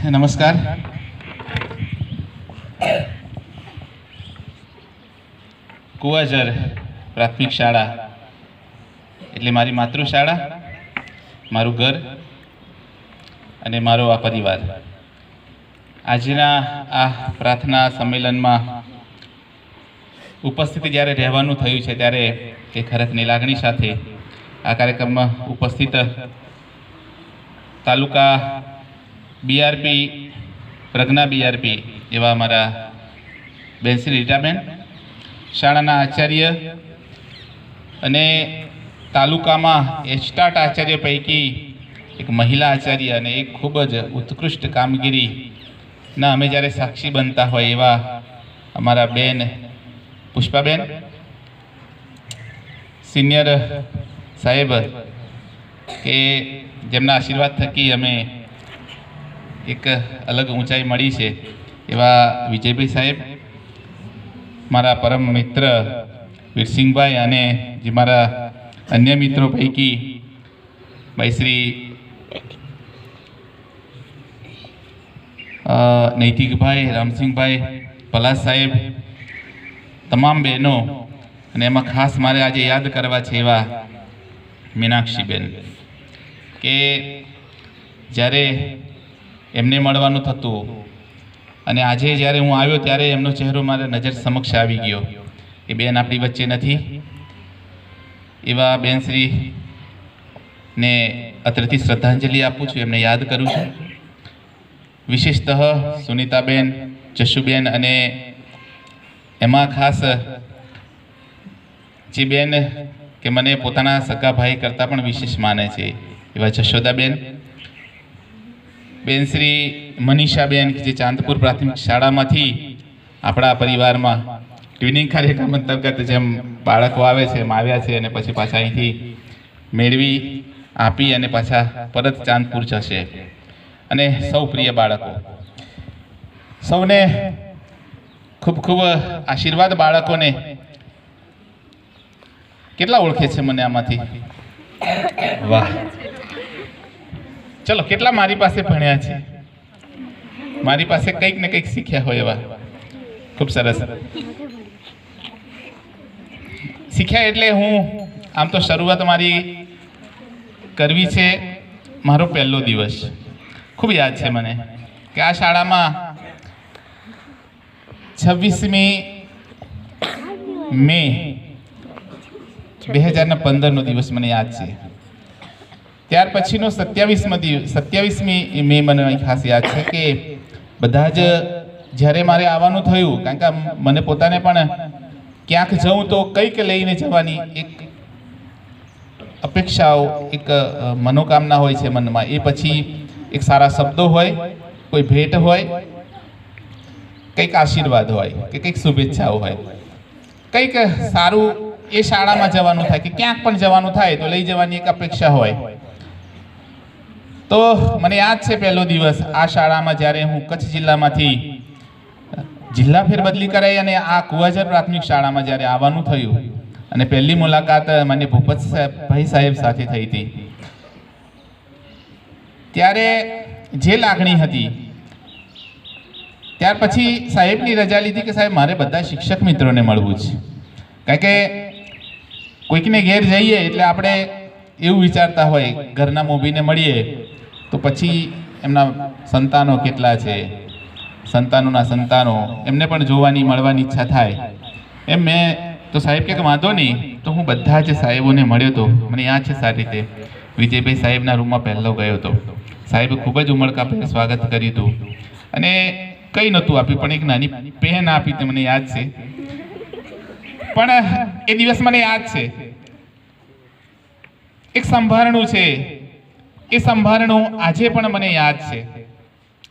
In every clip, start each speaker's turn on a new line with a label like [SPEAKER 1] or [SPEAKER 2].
[SPEAKER 1] નમસ્કાર. કુવાજર પ્રાથમિક શાળા. એટલે મારી માતૃશાળા, મારું ઘર અને મારો આ પરિવાર. આજના આ પ્રાર્થના સંમેલનમાં ઉપસ્થિત જ્યારે રહેવાનું થયું છે ત્યારે એ ખરેખરની લાગણી સાથે આ કાર્યક્રમમાં ઉપસ્થિત તાલુકા બીઆરપી પ્રજ્ઞા બીઆરપી એવા અમારા બેનશ્રી રીટાબેન, શાળાના આચાર્ય અને તાલુકામાં એસ્ટાટ આચાર્ય પૈકી એક મહિલા આચાર્ય અને એક ખૂબ જ ઉત્કૃષ્ટ કામગીરીના અમે જ્યારે સાક્ષી બનતા હોય એવા અમારા બેન પુષ્પાબેન, સિનિયર સાહેબ કે જેમના આશીર્વાદ થકી અમે એક અલગ ઊંચાઈ મળી છે એવા વિજયભાઈ સાહેબ, મારા પરમ મિત્ર વીરસિંહભાઈ અને જે મારા અન્ય મિત્રો પૈકી ભાઈ શ્રી નૈતિકભાઈ, રામસિંહભાઈ, પલાસ સાહેબ, તમામ બહેનો અને એમાં ખાસ મારે આજે યાદ કરવા છે એવા મીનાક્ષીબેન કે જ્યારે એમને મળવાનું થતું. અને આજે જ્યારે હું આવ્યો ત્યારે એમનો ચહેરો મારા નજર સમક્ષ આવી ગયો. એ બેન આપણી વચ્ચે નથી. એવા બેન શ્રી ને અત્રથી શ્રદ્ધાંજલિ આપું છું, એમને યાદ કરું છું. વિશેષતઃ સુનિતાબેન, જશુબેન અને એમાં ખાસ જે બેન કે મને પોતાના સગા ભાઈ કરતાં પણ વિશેષ માને છે, એવા જશોદાબેન બેન શ્રી મનીષાબેન જે ચાંદપુર પ્રાથમિક શાળામાંથી આપણા પરિવારમાં ટ્વિનિંગ કાર્યક્રમ અંતર્ગત જેમ બાળકો આવે છે, એમ આવ્યા છે અને પછી પાછા અહીંથી મેળવી આપી અને પાછા પરત ચાંદપુર જશે. અને સૌ પ્રિય બાળકો, સૌને ખૂબ ખૂબ આશીર્વાદ બાળકોને. કેટલા ઓળખે છે મને આમાંથી? વાહ. ચલો, કેટલા મારી પાસે ભણ્યા છે? મારી પાસે કંઈક ને કંઈક શીખ્યા હોય એવા. ખૂબ સરસ. શીખ્યા એટલે હું આમ તો શરૂઆત મારી કરવી છે મારો પહેલો દિવસ. ખૂબ યાદ છે મને કે આ શાળામાં છવ્વીસમી મે બે હજારના પંદરનો દિવસ મને યાદ છે. ત્યાર પછીનો સત્યાવીસમો સત્યાવીસમી મે મને અહીં ખાસ યાદ છે કે બધા જ જ્યારે મારે આવવાનું થયું, કારણ કે મને પોતાને પણ ક્યાંક જઉં તો કંઈક લઈને જવાની એક અપેક્ષાઓ, એક મનોકામના હોય છે મનમાં. એ પછી એક સારા શબ્દો હોય, કોઈ ભેટ હોય, કંઈક આશીર્વાદ હોય, કે કંઈક શુભેચ્છાઓ હોય. કંઈક સારું એ શાળામાં જવાનું થાય કે ક્યાંક પણ જવાનું થાય તો લઈ જવાની એક અપેક્ષા હોય. તો મને યાદ છે પહેલો દિવસ આ શાળામાં જ્યારે હું કચ્છ જિલ્લામાંથી જિલ્લા ફેરબદલી કરાઈ અને આ કુવાજર પ્રાથમિક શાળામાં જ્યારે આવવાનું થયું અને પહેલી મુલાકાત મને ભૂપત ભાઈ સાહેબ સાથે થઈ હતી. ત્યારે જે લાગણી હતી, ત્યાર પછી સાહેબની રજા લીધી કે સાહેબ, મારે બધા શિક્ષક મિત્રોને મળવું છે. કારણ કે કોઈકને ઘેર જઈએ એટલે આપણે એવું વિચારતા હોય, ઘરના મોભીને મળીએ. તો પછી એમના સંતાનો કેટલા છે? સંતાનોના સંતાનો, એમને પણ જોવાની, મળવાની ઈચ્છા થાય. એમ મેં, તો સાહેબ કે વાંધો નહીં, તો હું બધા જ સાહેબોને મળ્યો હતો મને યાદ છે સારી રીતે. વિજયભાઈ સાહેબના રૂમમાં પહેલો ગયો હતો સાહેબે ખૂબ જ ઉમળકાભેર સ્વાગત કર્યું હતું. અને કંઈ નહોતું આપ્યું, પણ એક નાની પેન આપી તે મને યાદ છે. પણ એ દિવસ મને યાદ છે. એક સંભારણું છે. એ સંભારણું આજે પણ મને યાદ છે.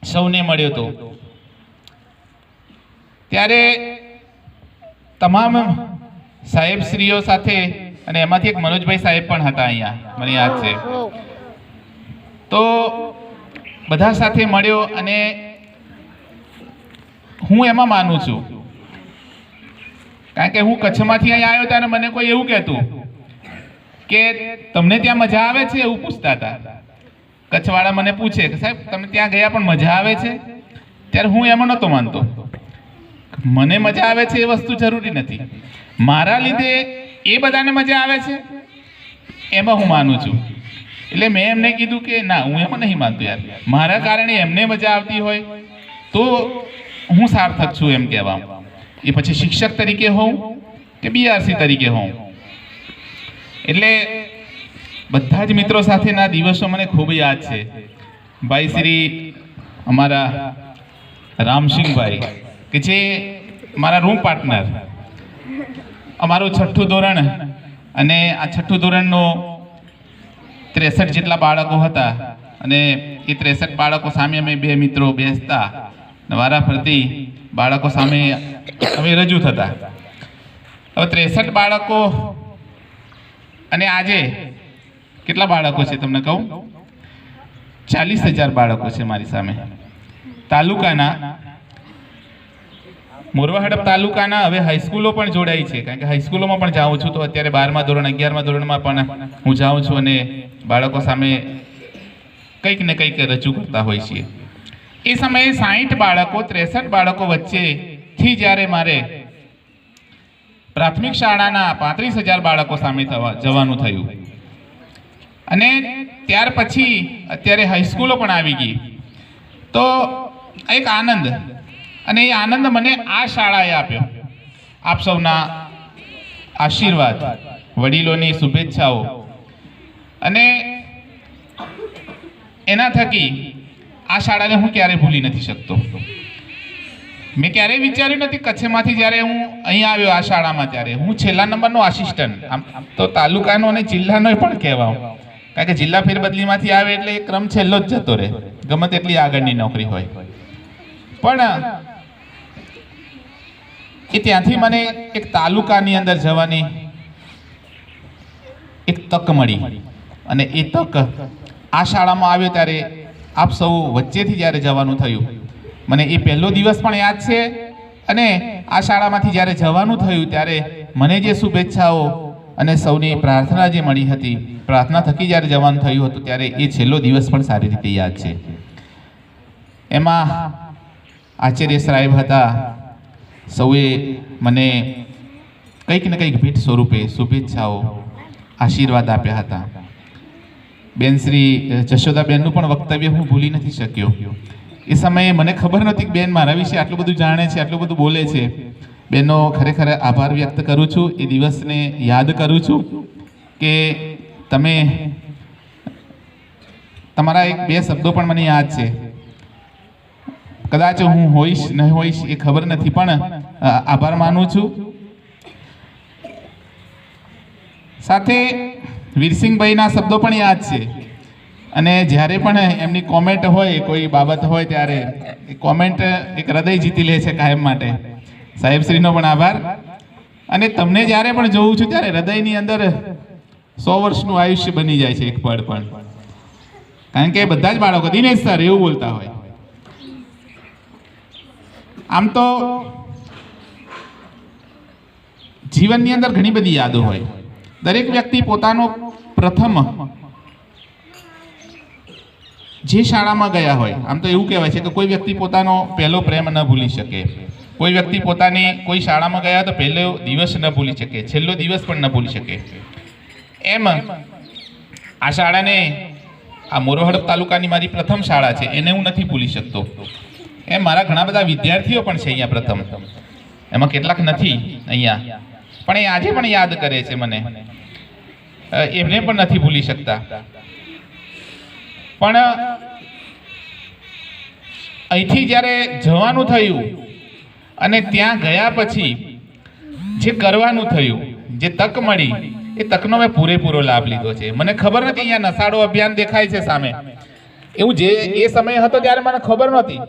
[SPEAKER 1] સૌને મળ્યો તો. ત્યારે તમામ સાહેબશ્રીઓ સાથે અને એમાંથી એક મનોજભાઈ સાહેબ પણ હતા અહીંયા, મને યાદ છે. તો બધા સાથે મળ્યો અને હું એમાં માનું છું. કારણ કે હું કચ્છમાંથી અહીંયા આવ્યો ત્યારે મને કોઈ એવું કહેતું કે તમને ત્યાં મજા આવે છે એવું પૂછતા હતા. કચ્છવાળા મને પૂછે કે સાહેબ તમે ત્યાં ગયા પણ મજા આવે છે? ત્યારે હું એમાં નહોતો માનતો. મને મજા આવે છે એ વસ્તુ જરૂરી નથી. મારા લીધે એ બધાને મજા આવે છે, એમાં હું માનું છું. એટલે મેં એમને કીધું કે, ના, હું એમાં નહીં માનતો યાર. મારા કારણે એમને મજા આવતી હોય, તો હું સાર્થક છું એમ કહેવા એ પછી શિક્ષક તરીકે હોઉં કે બીઆરસી તરીકે હોઉં? એટલે બધા જ મિત્રો સાથેના દિવસો મને ખૂબ યાદ છે. ભાઈ શ્રી અમારા રામસિંહભાઈ, કે જે મારા રૂમ પાર્ટનર. અમારું છઠ્ઠું ધોરણ અને આ છઠ્ઠું ધોરણનો ત્રેસઠ જેટલા બાળકો હતા અને એ ત્રેસઠ બાળકો સામે અમે બે મિત્રો બેસતા. વારા વારાફરતી બાળકો સામે અમે રજૂ થતા. હવે ત્રેસઠ બાળકો અને આજે કેટલા બાળકો છે તમને કહું? ચાલીસ હજાર બાળકો છે મારી સામે. તાલુકાના મોરવા હડપ તાલુકાના હવે હાઈસ્કૂલો પણ જોડાઈ છે. કારણ કે હાઈસ્કૂલોમાં પણ જાઉં છું તો અત્યારે બારમા ધોરણ, અગિયારમા ધોરણમાં પણ હું જાઉં છું અને બાળકો સામે કંઈક ને કંઈક રજૂ કરતા હોય છીએ. એ સમયે સાહીઠ બાળકો, ત્રેસઠ બાળકો વચ્ચેથી જ્યારે મારે પ્રાથમિક શાળાના પાંત્રીસ હજાર બાળકો સામે થવા જવાનું થયું અને ત્યાર પછી અત્યારે હાઈસ્કૂલો પણ આવી ગઈ. તો એક આનંદ. અને એ આનંદ મને આ શાળાએ આપ્યો. આપ સૌના આશીર્વાદ, વડીલોની શુભેચ્છાઓ. અને એના થકી આ શાળાને હું ક્યારેય ભૂલી નથી શકતો. મેં ક્યારેય વિચાર્યું નથી કચ્છમાંથી જ્યારે હું અહીંયા આવ્યો આ શાળામાં ત્યારે. હું છેલ્લા નંબરનો આસિસ્ટન્ટ આમ તો તાલુકાનો અને જિલ્લાનો પણ કહેવાઉં. કારણ કે જિલ્લા ફેરબદલીમાંથી આવે એટલે એ ક્રમ છેલ્લો જ જતો રહે. ગમે તેટલી આગળની નોકરી હોય. પણ, એ ત્યાંથી મને એક તાલુકાની અંદર જવાની એક તક મળી. અને એ તક આ શાળામાં આવ્યો ત્યારે આપ સૌ વચ્ચેથી જ્યારે જવાનું થયું, મને એ પહેલો દિવસ પણ યાદ છે. અને આ શાળામાંથી જ્યારે જવાનું થયું, ત્યારે મને જે શુભેચ્છાઓ અને સૌની પ્રાર્થના જે મળી હતી, પ્રાર્થના થકી જ્યારે જવાનું થયું હતું ત્યારે એ છેલ્લો દિવસ પણ સારી રીતે યાદ છે. એમાં આચાર્ય સાહેબ હતા, સૌએ મને કંઈક ને કંઈક ભેટ સ્વરૂપે શુભેચ્છાઓ, આશીર્વાદ આપ્યા હતા. બેન શ્રી જશોદાબેનનું પણ વક્તવ્ય હું ભૂલી નથી શક્યો. એ સમયે મને ખબર નહોતી કે બેન મારા વિશે આટલું બધું જાણે છે, આટલું બધું બોલે છે. બેનનો ખરેખર આભાર વ્યક્ત કરું છું. એ દિવસને યાદ કરું છું કે તમે, તમારા એક બે શબ્દો પણ મને યાદ છે. કદાચ હું હોઈશ, ન હોઈશ એ ખબર નથી, પણ આભાર માનું છું. સાથે વીરસિંહભાઈના શબ્દો પણ યાદ છે. અને જ્યારે પણ એમની કોમેન્ટ હોય, કોઈ બાબત હોય, ત્યારે કોમેન્ટ એક હૃદય જીતી લે છે કાયમ માટે. સાહેબશ્રીનો પણ આભાર. અને તમને જ્યારે પણ જોઉં છું ત્યારે હૃદયની અંદર સો વર્ષનું આયુષ્ય બની જાય છે એક પળ પણ. કારણ કે બધા જ બાળકો, દિનેશ સર એવું બોલતા હોય. આમ તો જીવનની અંદર ઘણી બધી યાદો હોય. દરેક વ્યક્તિ પોતાનો પ્રથમ જે શાળામાં ગયા હોય, આમ તો એવું કહેવાય છે કે કોઈ વ્યક્તિ પોતાનો પહેલો પ્રેમ ન ભૂલી શકે. કોઈ વ્યક્તિ પોતાની કોઈ શાળામાં ગયા તો પહેલો દિવસ ન ભૂલી શકે, છેલ્લો દિવસ પણ ન ભૂલી શકે. એમ આ શાળાને આ મોરોહડ તાલુકાની મારી પ્રથમ શાળા છે, એને હું નથી ભૂલી શકતો. એમ મારા ઘણા બધા વિદ્યાર્થીઓ પણ છે અહીંયા પ્રથમ. એમાં કેટલાક નથી અહીંયા. પણ એ આજે પણ યાદ કરે છે મને. એમને પણ નથી ભૂલી શકતા. પણ અહીંથી જ્યારે જવાનું થયું અને ત્યાં ગયા પછી જે કરવાનું થયું, જે તક મળી, એ તકનો મેં પૂરેપૂરો લાભ લીધો છે. મને ખબર નથી, અહીંયા નશાડો અભિયાન દેખાય છે સામે. એવું જે એ સમય હતો ત્યારે મને ખબર નહોતી.